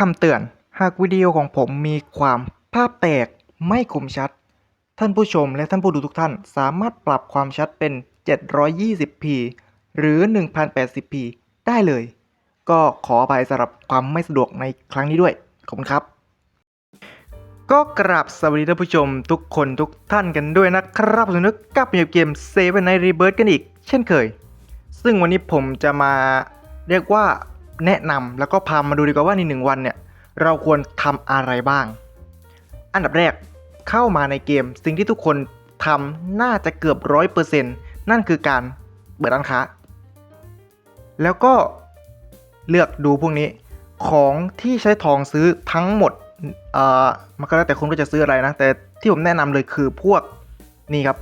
คำเตือน หากวิดีโอของผมมีความภาพแตกไม่คมชัด ท่านผู้ชมและท่านผู้ดูทุกท่านสามารถปรับความชัดเป็น 720p หรือ 1080p ได้เลย ก็ขออภัยสำหรับความไม่สะดวกในครั้งนี้ด้วย ขอบคุณครับ ก็กราบสวัสดีท่านผู้ชมทุกคนทุกท่านกันด้วยนะครับสนุกกับเกมเซเว่นไนรีเบิร์กันอีก เช่นเคย ซึ่งวันนี้ผมจะมาเรียกว่า แนะนำแล้วก็พามาดูดีกว่าว่าในหนึ่งวันเนี่ยเราควรทำอะไรบ้าง อันดับแรกเข้ามาในเกมสิ่งที่ทุกคนทำน่าจะเกือบร้อยเปอร์เซ็นต์นั่นคือการเปิดร้านค้า แล้วก็เลือกดูพวกนี้ของที่ใช้ทองซื้อทั้งหมดเอ่อมันก็แล้วแต่คุณว่าจะซื้ออะไรนะ แต่ที่ผมแนะนำเลยคือพวกนี่ครับ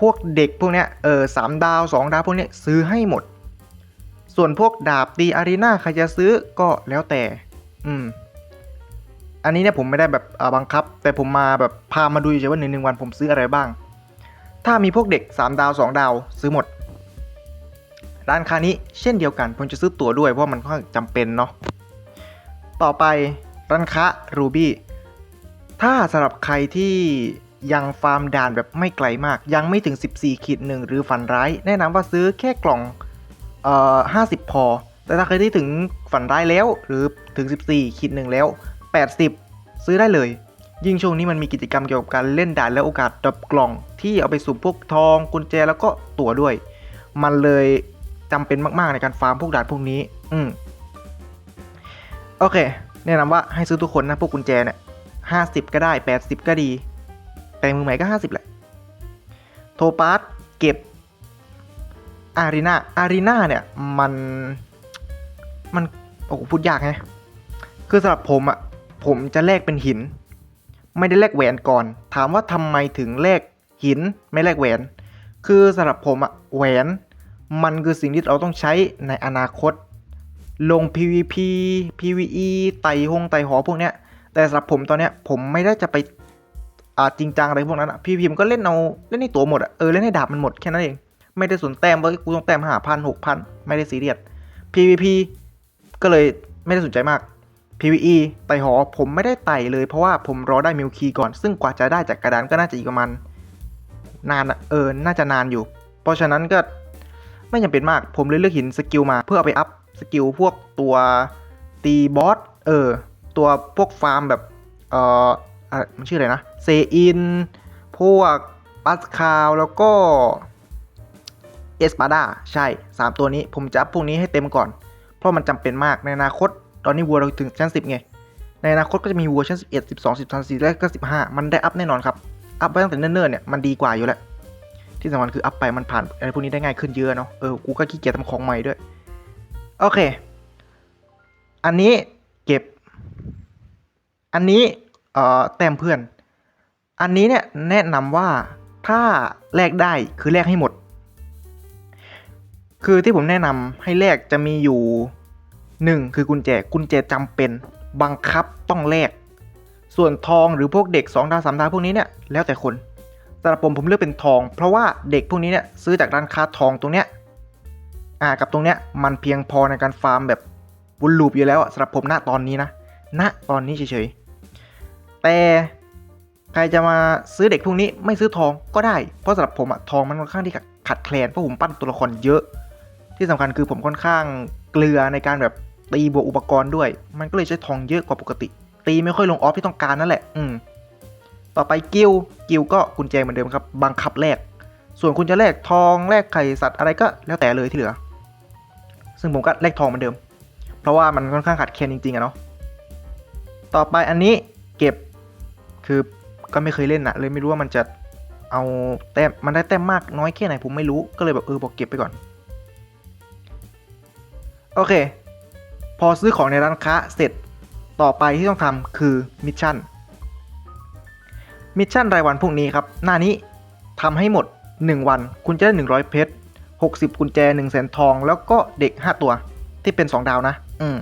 พวกเด็กพวกเนี้ยเออสามดาวสองดาวพวกเนี้ยซื้อให้หมด ส่วนพวกดาบตีอารีนาใครจะซื้อก็แล้วแต่ อืม อันนี้เนี่ยผมไม่ได้แบบอ่าบังคับ แต่ผมมาแบบพามาดูเฉยว่าในหนึ่งวันผมซื้ออะไรบ้าง ถ้ามีพวกเด็ก 3 ดาว 2 ดาวซื้อหมด ร้านค้านี้เช่นเดียวกัน ผมจะซื้อตั๋วด้วยเพราะมันค่อนข้างจำเป็นเนาะ ต่อไปร้านค้ารูบี้ถ้าสำหรับใครที่ยังฟาร์มด่านแบบไม่ไกลมาก ยังไม่ถึง 14ขีดหนึ่งหรือฝันร้าย แนะนำว่าซื้อแค่กล่อง เอ่อ50พอ แต่ถ้าใครที่ถึงฝันร้ายแล้ว หรือถึง 14ขีดหนึ่งแล้ว 80 ซื้อได้เลย ยิ่งช่วงนี้มันมีกิจกรรมเกี่ยวกับการเล่นด่านและโอกาสดรอปกล่อง ที่เอาไปสุ่มพวกทองกุญแจแล้วก็ตั๋วด้วย มันเลยจำเป็นมากๆในการฟาร์มพวกด่านพวกนี้ อืมโอเค แนะนำว่าให้ซื้อทุกคนนะพวกกุญแจเนี่ยห้าสิบก็ได้แปดสิบก็ดี แต่มือใหม่ก็ห้าสิบแหละ โทปาสเก็บ อารีนาอารีนาเนี่ยมันมันโอ้พูดยากไงคือสำหรับผมอะ่ะผมจะแลกเป็นหิน ไม่ได้แลกแหวนก่อน ถามว่าทำไมถึงแลกหินไม่แลกแหวน คือสำหรับผมอะแหวน มันคือสิ่งที่เราต้องใช้ในอนาคต ลง PVP PVE ไต่หงไต่หอพวกเนี้ย แต่สำหรับผมตอนเนี้ยผมไม่ได้จะไปอ่าจริงจังอะไรพวกนั้นอะ PVP มันก็เล่นเอาเล่นในตัวหมดอะเออเล่นให้ดาบมันหมดแค่นั้นเอง ไม่ได้สนแต้มว่ากูต้องแต้มหาพันหกพันไม่ได้ซีเรียส PVP ก็เลยไม่ได้สนใจมาก PVE ไต่หอผมไม่ได้ไต่เลยเพราะว่าผมรอได้มิลคีก่อน ซึ่งกว่าจะได้จากกระดานก็น่าจะอีกประมาณนานเออ น่าจะนานอยู่ เพราะฉะนั้นก็ไม่จำเป็นมาก ผมเลยเลือกหินสกิลมาเพื่อเอาไปอัพสกิลพวกตัวตีบอส เออ ตัวพวกฟาร์มแบบ เอออะมันชื่ออะไรนะ เซอิน พวกปัสคาว แล้วก็ เอสปาดาใช่ 3 ตัวนี้ผมจะอัพพวกนี้ให้เต็มก่อน เพราะมันจำเป็นมากในอนาคต ตอนนี้วัวเราถึงชั้น 10 ไง ในอนาคตก็จะมีวัวชั้น 11 12 13 14และก็15 มันได้อัพแน่นอนครับ อัพไว้ตั้งแต่เนิ่นๆเนี่ยมันดีกว่าอยู่แล้ว ที่สำคัญคืออัพไปมันผ่านอะไรพวกนี้ได้ง่ายขึ้นเยอะเนาะเออกูก็ขี้เกียจทำของใหม่ด้วยโอเค อันนี้เก็บ อันนี้เอ่อแต้มเพื่อน อันนี้เนี่ยแนะนำว่าถ้าแลกได้คือแลกให้หมด คือที่ผมแนะนำให้แลกจะมีอยู่หนึ่งคือกุญแจกุญแจจำเป็นบังคับต้องแลกส่วนทองหรือพวกเด็ก2ดาว3ดาวพวกนี้เนี่ยแล้วแต่คนสำหรับผมผมเลือกเป็นทอง เพราะว่าเด็กพวกนี้เนี่ยซื้อจากร้านค้าทองตรงเนี้ยอ่ากับตรงเนี้ยมันเพียงพอในการฟาร์มแบบวนลูปอยู่แล้วสำหรับผมณตอนนี้นะณตอนนี้เฉยๆแต่ใครจะมาซื้อเด็กพวกนี้ไม่ซื้อทองก็ได้ เพราะสำหรับผมอะทองมันค่อนข้างที่ขาดแคลนเพราะผมปั้นตัวละครเยอะ ที่สำคัญคือผมค่อนข้างเกลือในการแบบตีบวกอุปกรณ์ด้วย มันก็เลยใช้ทองเยอะกว่าปกติ ตีไม่ค่อยลงออฟที่ต้องการนั่นแหละ อืม ต่อไปกิลกิลก็กุญแจเหมือนเดิมครับ บังคับแลก ส่วนคุณจะแลกทองแลกไข่สัตว์อะไรก็แล้วแต่เลยที่เหลือ ซึ่งผมก็แลกทองเหมือนเดิม เพราะว่ามันค่อนข้างขาดแคลนจริงๆอะเนาะ ต่อไปอันนี้เก็บ คือก็ไม่เคยเล่นนะเลยไม่รู้ว่ามันจะเอาแต้มมันได้แต้มมากน้อยแค่ไหนผมไม่รู้ ก็เลยแบบเออบอกเก็บไปก่อน โอเค พอซื้อของในร้านค้าเสร็จต่อไปที่ต้องทำคือมิชชั่น มิชชั่นรายวันพวกนี้ครับ หน้านี้ทำให้หมด 1 วัน คุณจะได้ 100 เพชร 60 กุญแจ1 0 0 0 0 0ทอง แล้วก็เด็ก 5 ตัวที่เป็น 2 ดาวนะ อืม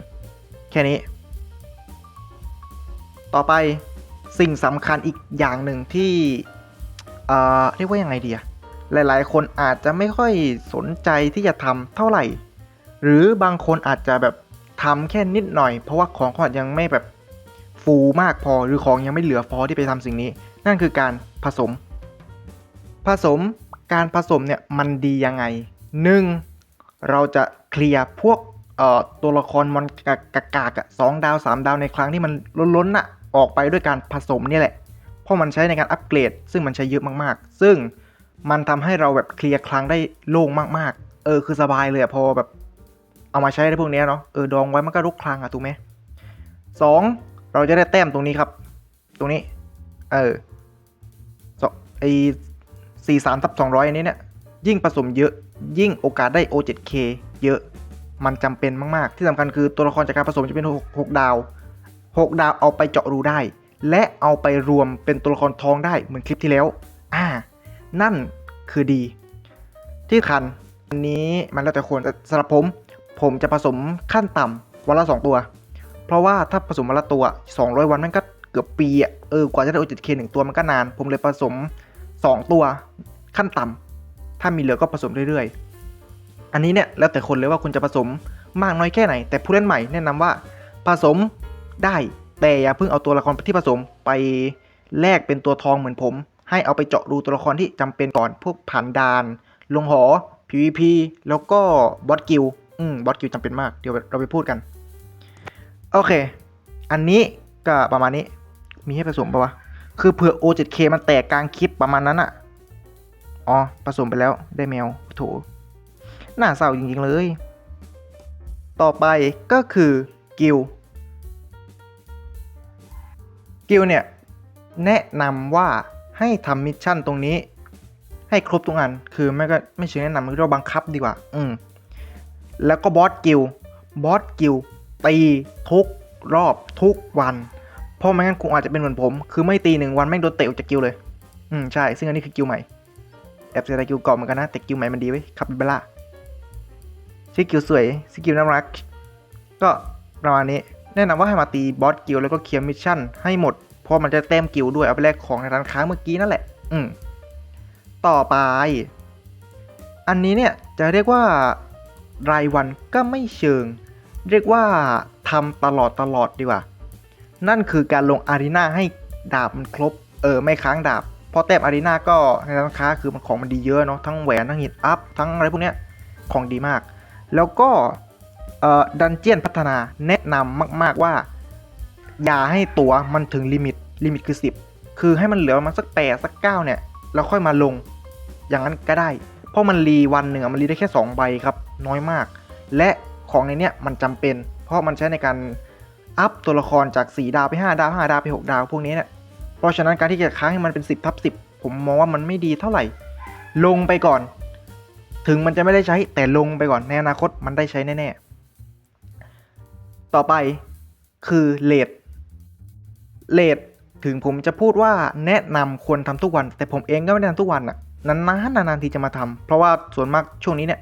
แค่นี้ ต่อไปสิ่งสำคัญอีกอย่างหนึ่งที่ เอ่อ เรียกว่ายังไงดีอะหลาย ๆ คนอาจจะไม่ค่อยสนใจที่จะทำเท่าไหร่ หรือบางคนอาจจะแบบทำแค่นิดหน่อย เพราะว่าของเขาอาจยังไม่แบบฟูมากพอหรือของยังไม่เหลือพอที่ไปทำสิ่งนี้ นั่นคือการผสม ผสมการผสมเนี่ยมันดียังไงหนึ่งเราจะเคลียร์พวกตัวละครมอนกากากะสองดาวสามดาวในครั้งที่มันล้นๆน่ะออกไปด้วยการผสมนี่แหละ เพราะมันใช้ในการอัปเกรด ซึ่งมันใช้เยอะมากๆ ซึ่งมันทำให้เราแบบเคลียร์ครั้งได้โล่งมากๆ เออคือสบายเลยอะพอแบบ เอามาใช้ในพวกนี้เนาะเออดองไว้มันก็รุกคลังอะถูกไหมสองเราจะได้แต้มตรงนี้ครับ ตรงนี้ เออสองไอสี่สามทับสองร้อยอันนี้เนี่ยยิ่งผสมเยอะยิ่งโอกาสได้ O7K เยอะมันจำเป็นมากๆ ที่สำคัญคือตัวละครจากการผสมจะเป็น 6 6 ดาว 6 ดาวเอาไปเจาะรูได้ และเอาไปรวมเป็นตัวละครทองได้เหมือนคลิปที่แล้ว อ่า นั่นคือดี ที่คันอันนี้มันแล้วแต่คนแต่สำหรับผม ผมจะผสมขั้นต่ำวันละ 2 ตัว เพราะว่าถ้าผสมวันละตัว 200 วันมันก็เกือบปีอะเออกว่าจะได้ O7K หนึ่งตัวมันก็นาน ผมเลยผสม 2 ตัวขั้นต่ำถ้ามีเหลือก็ผสมเรื่อยๆ อันนี้เนี่ยแล้วแต่คนเลยว่าคุณจะผสมมากน้อยแค่ไหน แต่ผู้เล่นใหม่แนะนำว่าผสมได้แต่อย่าเพิ่งเอาตัวละครที่ผสมไปแลกเป็นตัวทองเหมือนผม ให้เอาไปเจาะรูตัวละครที่จำเป็นก่อนพวกผ่านดาน ลงหอ PVP แล้วก็บอสกิล อืมบอสกิลจำเป็นมาก เดี๋ยวเราไปพูดกัน โอเค อันนี้ก็ประมาณนี้ มีให้ผสมปะวะ คือเผื่อ O7K มันแตกกลางคลิปประมาณนั้นอะอ๋อ ผสมไปแล้วได้แมวโถน่าเศร้าจริง ๆ เลย ต่อไปก็คือกิลกิลเนี่ย แนะนำว่าให้ทำมิชชั่นตรงนี้ ให้ครบทุกอัน คือไม่ก็ไม่ใช่แนะนำเราบังคับดีกว่า อืม แล้วก็บอสกิลบอสกิลตีทุกรอบทุกวัน เพราะไม่งั้นคงอาจจะเป็นเหมือนผม คือไม่ตีหนึ่งวันแม่งโดนเตะออกจากกิลเลย อืมใช่ ซึ่งอันนี้คือกิลใหม่ แอบเสียดายกิลเก่าเหมือนกันนะ แต่กิลใหม่มันดีไว้ยคาปิบาร่าชื่อกิลสวยชื่อกิลน่ารัก ก็ประมาณนี้ แนะนำว่าให้มาตีบอสกิลแล้วก็เคลียร์มิชชั่นให้หมด เพราะมันจะเต็มกิลด้วยเอาไปแลกของในร้านค้าเมื่อกี้นั่นแหละ อืมต่อไป อันนี้เนี่ยจะเรียกว่า รายวันก็ไม่เชิง เรียกว่าทำตลอดตลอดดีกว่า นั่นคือการลงอารีนาให้ดาบมันครบ เออ ไม่ค้างดาบ เพราะแต้มอารีนาก็ในร้านค้าคือมันของมันดีเยอะเนาะทั้งแหวนทั้งหินอัพ ทั้งอะไรพวกเนี้ยของดีมาก แล้วก็เอ่อดันเจียนพัฒนาแนะนำมาก ๆว่า อย่าให้ตัวมันถึงลิมิตลิมิตคือ 10 คือให้มันเหลือประมาณสักแปดสักเก้าเนี่ย แล้วค่อยมาลง อย่างนั้นก็ได้ เพราะมันรีวันหนึ่งอมันรีได้แค่ 2 ใบครับ น้อยมาก และของในเนี้ยมันจำเป็น เพราะมันใช้ในการอัพตัวละครจาก 4 ดาวไป 5 ดาว 5 ดาวไป 6 ดาว พวกนี้เนี่ยเพราะฉะนั้นการที่จะค้างให้มันเป็น 10ทับ10 ผมมองว่ามันไม่ดีเท่าไหร่ ลงไปก่อน ถึงมันจะไม่ได้ใช้แต่ลงไปก่อนในอนาคตมันได้ใช้แน่ๆ ต่อไปคือเลดเลดถึงผมจะพูดว่าแนะนำควรทำทุกวัน แต่ผมเองก็ไม่ได้ทำทุกวันอะนานๆนานๆทีจะมาทำเพราะว่าส่วนมากช่วงนี้เนี่ย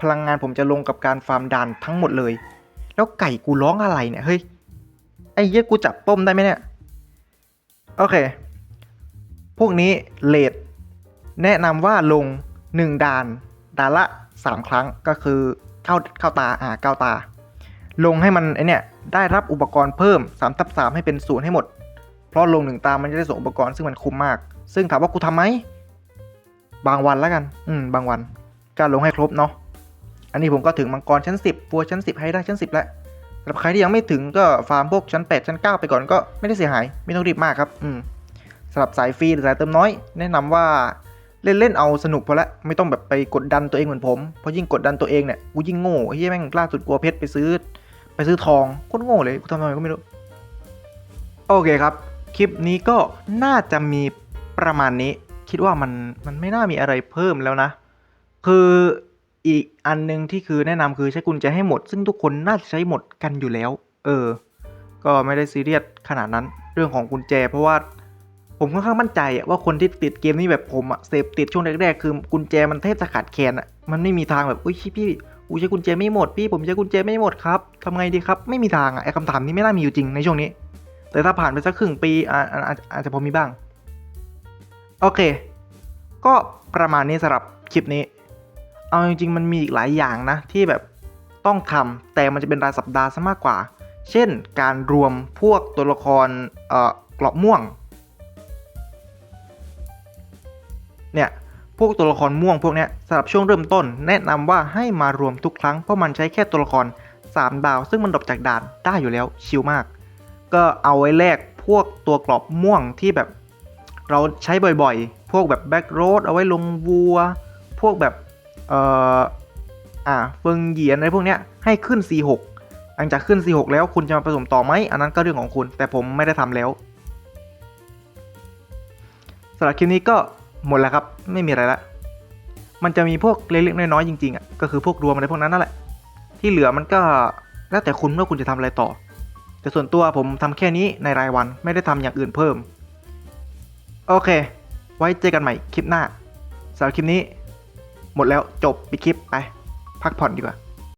พลังงานผมจะลงกับการฟาร์มดานทั้งหมดเลย แล้วไก่กูร้องอะไรเนี่ย เฮ้ย ไอ้เหี้ยกูจับต้มได้ไหมเนี่ย โอเค พวกนี้เลดแนะนำว่าลง 1ด่านด่านละ 3 ครั้งก็คือเข้าเข้าตาอ่าเข้าตา ลงให้มันไอเนี่ยได้รับอุปกรณ์เพิ่ม3ทับ3ให้เป็นศูนย์ให้หมด เพราะลงหนึ่งตามันจะได้ส่งอุปกรณ์ซึ่งมันคุ้มมาก ซึ่งถามว่ากูทำไหมบางวันแล้วกัน อืม บางวันก็ลงให้ครบเนาะ อันนี้ผมก็ถึงมังกรชั้น 10ฟัวชั้น 10 ให้ได้ชั้น 10 แล้วสำหรับใครที่ยังไม่ถึงก็ฟาร์มพวกชั้น 8 ชั้น 9 ไปก่อนก็ไม่ได้เสียหาย ไม่ต้องรีบมากครับ อืมสำหรับสายฟรีหรือสายเติมน้อย แนะนำว่าเล่นเล่นเอาสนุกพอละไม่ต้องแบบไปกดดันตัวเองเหมือนผม เพราะยิ่งกดดันตัวเองเนี่ยกูยิ่งโง่เฮียแม่งล่าสุดกลัวเพชรไปซื้อ ไปซื้อทองโคตรโง่เลยกูทำทำไมก็ไม่รู้ โอเคครับ คลิปนี้ก็น่าจะมีประมาณนี้ คิดว่ามันมันไม่น่ามีอะไรเพิ่มแล้วนะ คือ อีกอันหนึงที่คือแนะนำคือใช้กุญแจให้หมด ซึ่งทุกคนน่าจะใช้หมดกันอยู่แล้ว เออ ก็ไม่ได้ซีเรียสขนาดนั้นเรื่องของกุญแจ เพราะว่าผมค่อนข้างมั่นใจว่าคนที่ติดเกมนี้แบบผมอะเสพติดช่วงแรกๆคือกุญแจมันแทบจะขาดแคลนอะมันไม่มีทางแบบอุ้ยพี่อูใช้กุญแจไม่หมดพี่ผมใช้กุญแจไม่หมดครับทำไงดีครับไม่มีทางอะไอ้คำถามนี้ไม่น่ามีอยู่จริงในช่วงนี้ แต่ถ้าผ่านไปสักครึ่งปีอาจจะพอมีบ้าง โอเค ก็ประมาณนี้สำหรับคลิปนี้ เอาจริงๆมันมีอีกหลายอย่างนะที่แบบต้องทำแต่มันจะเป็นรายสัปดาห์ซะมากกว่า เช่น การรวมพวกตัวละครเอ่อกรอบม่วงเนี่ยพวกตัวละครม่วงพวกเนี้ยสำหรับช่วงเริ่มต้น แนะนำว่าให้มารวมทุกครั้งเพราะมันใช้แค่ตัวละคร 3 ดาว ซึ่งมันดรอปจากด่านได้อยู่แล้วชิลมาก ก็เอาไว้แลกพวกตัวกรอบม่วงที่แบบ เราใช้บ่อยๆ พวกแบบแบ็กโรดเอาไว้ลงวัว พวกแบบ เอ่ออ่าเฟิงเหยียนอะไรพวกเนี้ยให้ขึ้น C6 หลังจากขึ้น C6 แล้วคุณจะมาผสมต่อไหมอันนั้นก็เรื่องของคุณ แต่ผมไม่ได้ทำแล้วสำหรับคลิปนี้ก็หมดแล้วครับ ไม่มีอะไรละ มันจะมีพวกเล็กๆน้อยๆจริงๆอะก็คือพวกรวมอะไรพวกนั้นนั่นแหละ ที่เหลือมันก็แล้วแต่คุณว่าคุณจะทำอะไรต่อ แต่ส่วนตัวผมทำแค่นี้ในรายวันไม่ได้ทำอย่างอื่นเพิ่ม โอเค ไว้เจอกันใหม่คลิปหน้าสำหรับคลิปนี้ หมดแล้วจบปิดคลิปไป พักผ่อนดีกว่า